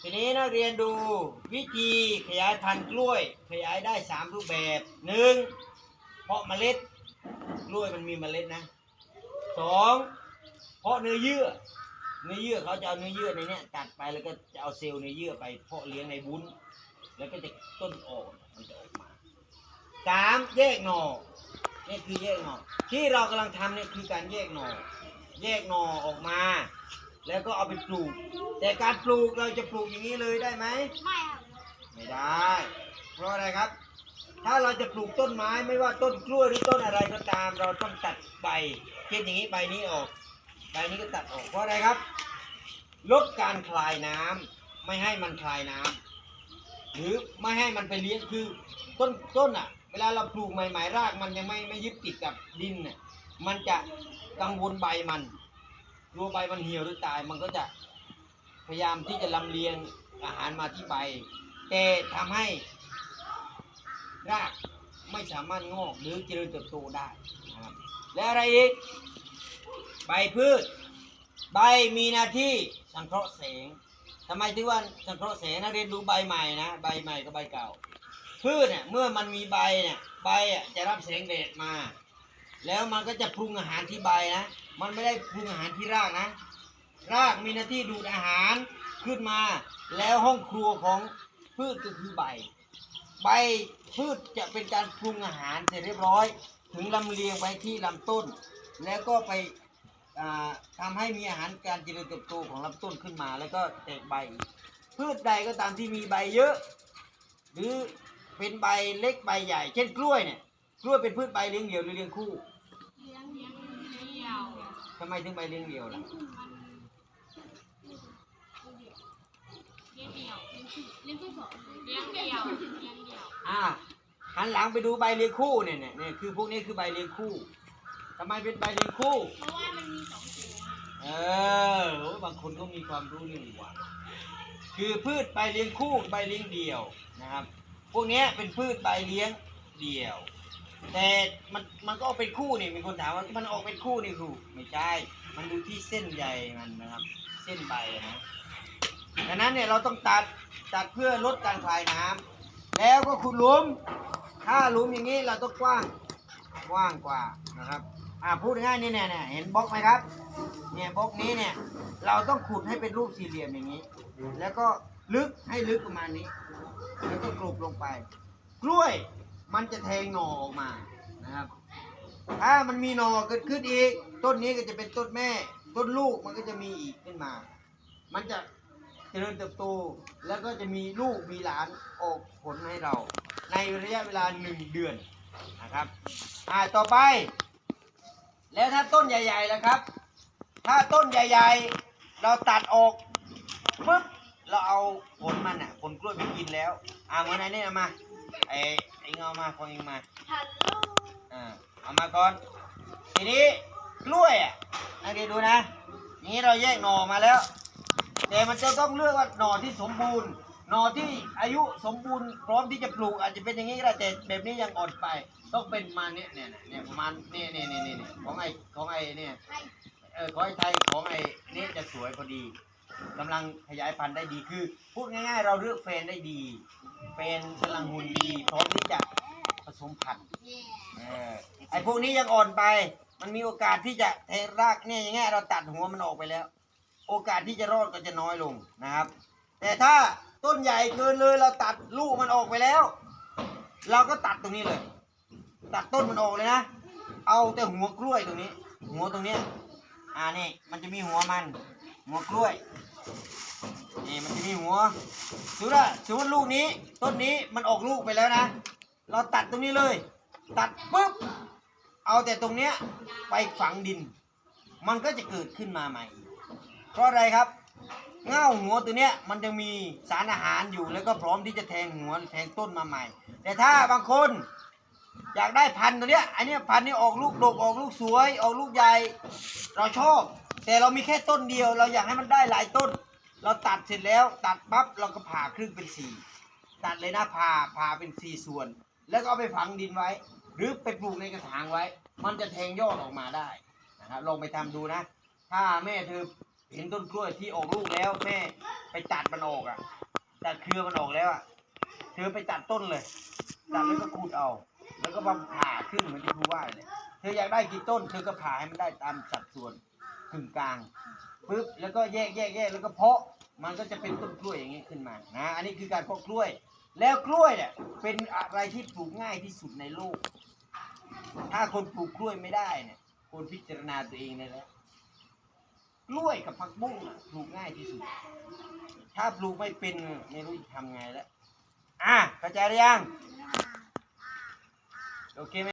ทีนี้นักเรียนดูวิธีขยายพันธุ์กล้วย ขยายได้สามรูปแบบหนึ่งเพาะเมล็ดกล้วยมันมีเมล็ดนะสองเพาะเนื้อเยื่อ เนื้อเยื่อเขาจะเอาเนื้อเยื่อในเนี้ยตัดไปแล้วก็จะเอาเซลล์เนื้อเยื่อไปเพาะเลี้ยงในวุ้น แล้วก็จะต้นออนมันจะออกมาสามแยกหน่อนี่คือแยกหน่อที่เรากำลังทำเนี่ยคือการแยกหน่อ แยกหน่อออกมา แล้วก็เอาไปปลูก แต่การปลูกเราจะปลูกอย่างนี้เลยได้ไหมไม่ครับไม่ได้ เพราะอะไรครับ ถ้าเราจะปลูกต้นไม้ไม่ว่าต้นกล้วยหรือต้นอะไรก็ตาม เราต้องตัดใบเช่นอย่างนี้ใบนี้ออกใบนี้ก็ตัดออกเพราะอะไรครับ ลดการคลายน้ำไม่ให้มันคลายน้ำหรือไม่ให้มันไปเลี้ยงคือต้นต้นอะ เวลาเราปลูกใหม่ๆรากมันยังไม่ไม่ยึดติดกับดินเนี่ยมันจะกังวลใบมัน กลัวใบมันเหี่ยวหรือตายมันก็จะพยายามที่จะลำเลียงอาหารมาที่ใบ แต่ทำให้รากไม่สามารถงอกหรือเจริญเติบโตได้นะครับและอะไรอีกใบพืช ใบมีหน้าที่สังเคราะห์แสงทำไมถึงว่าสังเคราะห์แสงนักเรียนดูใบใหม่นะใบใหม่กับใบเก่าพืชเนี่ยเมื่อมันมีใบเนี่ยใบอะจะรับแสงแดดมา แล้วมันก็จะปรุงอาหารที่ใบนะ มันไม่ได้ปรุงอาหารที่รากนะ รากมีหน้าที่ดูดอาหารขึ้นมา แล้วห้องครัวของพืชก็คือใบ ใบพืชจะเป็นการปรุงอาหารเสร็จเรียบร้อย ถึงลำเลียงไปที่ลำต้น แล้วก็ไปอ่าทำให้มีอาหารการเจริญเติบโตของลำต้นขึ้นมา แล้วก็แตกใบ พืชใดก็ตามที่มีใบเยอะ หรือเป็นใบเล็กใบใหญ่ เช่นกล้วยเนี่ย กล้วยเป็นพืชใบเลี้ยงเดี่ยวหรือเลี้ยงคู่เลี้ยงเลี้ยงเลี้ยงทำไมถึงใบเลี้ยงเดี่ยวล่ะเลี้ยงเดี่ยว เลี้ยงคู่สองเลี้ยงเดี่ยวเลี้ยงเดี่ยวอ่าหันหลังไปดูใบเลี้ยงคู่เนี่ยเนี่ยเนี่ยคือพวกนี้คือใบเลี้ยงคู่ทำไมเป็นใบเลี้ยงคู่ เพราะว่ามันมีสองสีเออโอ้บางคนก็มีความรู้เรื่องหวานคือพืชใบเลี้ยงคู่ใบเลี้ยงเดี่ยวนะครับ พวกเนี้ยเป็นพืชใบเลี้ยงเดี่ยว แต่มันมันก็ออกเป็นคู่นี่มีคนถามว่ามันออกเป็นคู่นี่ครูไม่ใช่ มันดูที่เส้นใยมันนะครับ เส้นใบนะดังนั้นเนี่ยเราต้องตัดตัดเพื่อลดการคลายน้ำแล้วก็ขุดหลุม ถ้าหลุมอย่างนี้เราต้องกว้างกว้างกว่านะครับอ่าพูดง่ายนี่เนี่ยเนี่ยเห็นบล็อกไหมครับเนี่ยบล็อกนี้เนี่ยเราต้องขุดให้เป็นรูปสี่เหลี่ยมอย่างนี้ แล้วก็ลึกให้ลึกประมาณนี้ แล้วก็กรุบลงไป กล้วย มันจะแทงหน่อออกมานะครับ ถ้ามันมีหน่อเกิดขึ้นอีก ต้นนี้ก็จะเป็นต้นแม่ ต้นลูกมันก็จะมีอีกขึ้นมา มันจะเจริญเติบโตแล้วก็จะมีลูกมีหลานออกผลให้เรา ในระยะเวลาหนึ่งเดือนนะครับอ่าต่อไป แล้วถ้าต้นใหญ่ๆแล้วครับ ถ้าต้นใหญ่ๆ เราตัดออกปุ๊บเราเอาผลมันอะผลกล้วยไปกินแล้ว อ่าเมื่อไหนนี่เอามาไอ ไอ้เงามาพองเองมาฮัลโหลอ่าเอามาก่อน ทีนี้กล้วยอะนักเรียนดูนะอย่างนี้เราแยกหน่อมาแล้ว แต่มันจะต้องเลือกว่าหน่อที่สมบูรณ์หน่อที่อายุสมบูรณ์พร้อมที่จะปลูกอาจจะเป็นอย่างนี้ก็ได้แต่แบบนี้ยังอ่อนไป ต้องเป็นประมาณเนี้ยเนี่ยเนี่ยประมาณเนี่ยเนี่ยเนี่ยเนี่ยของไอ้ของไอ้เนี่ยไอ้เออของไอ้ไทยของไอ้นี่จะสวยพอดีกำลังขยายพันธุ์ได้ดีคือ พูดง่ายๆ เราเลือกแฟนได้ดีแฟนกำลังหุ่นดีพร้อมที่จะผ สมพันธุ์เนี่ยเออไอ้พวกนี้ยังอ่อนไป มันมีโอกาสที่จะแทงรากเนี่ยอย่างเงี้ยเราตัดหัวมันออกไปแล้ว โอกาสที่จะรอดก็จะน้อยลงนะครับ แต่ถ้าต้นใหญ่เกินเลยเราตัดลูกมันออกไปแล้ว เราก็ตัดตรงนี้เลย ตัดต้นมันออกเลยนะ เอาแต่หัวกล้วยตรงนี้ หัวตรงเนี้ยอ่านี่มันจะมีหัวมัน หัวกล้วยนี่มันจะมีหัวสมมติว่าสมมติลูกนี้ ต้นนี้มันออกลูกไปแล้วนะ เราตัดตรงนี้เลย ตัดปุ๊บ เอาแต่ตรงเนี้ยไปฝังดิน มันก็จะเกิดขึ้นมาใหม่ เพราะอะไรครับ เง่าหัวตัวเนี้ยมันจะมีสารอาหารอยู่แล้วก็พร้อมที่จะแทงหัวแทงต้นมาใหม่ แต่ถ้าบางคนอยากได้พันธุ์ตัวเนี้ยอันนี้พันธุ์นี้ออกลูกดกออกลูกสวย ออกลูกใหญ่ เราชอบ แต่เรามีแค่ต้นเดียว เราอยากให้มันได้หลายต้น เราตัดเสร็จแล้ว ตัดปั๊บเราก็ผ่าครึ่งเป็นสี่ตัดเลยนะผ่าผ่าเป็นสี่ส่วน แล้วก็เอาไปฝังดินไว้ หรือไปปลูกในกระถางไว้ มันจะแทงยอดออกมาได้นะครับลองไปทำดูนะ ถ้าแม่เธอเห็นต้นกล้วยที่ออกลูกแล้ว แม่ไปตัดมันออกอะตัดเครือมันออกแล้วอะเธอไปตัดต้นเลยตัดแล้วก็ขูดเอา แล้วก็มาผ่าขึ้นเหมือนที่ครูว่าเลยเธออยากได้กี่ต้น เธอก็ผ่าให้มันได้ตามสัดส่วนกึ่งกลางปึ๊บแล้วก็แยกแยกแยกแล้วก็เพาะมันก็จะเป็นต้นกล้วยอย่างนี้ขึ้นมานะอันนี้คือการเพาะกล้วย แล้วกล้วยเนี่ยเป็นอะไรที่ปลูกง่ายที่สุดในโลก ถ้าคนปลูกกล้วยไม่ได้เนี่ยคนพิจารณาตัวเองเลยแล้วกล้วยกับผักบุ้งปลูกง่ายที่สุด ถ้าปลูกไม่เป็นไม่รู้จะทำไงแล้ว อะเข้าใจหรือยัง โอเคไหม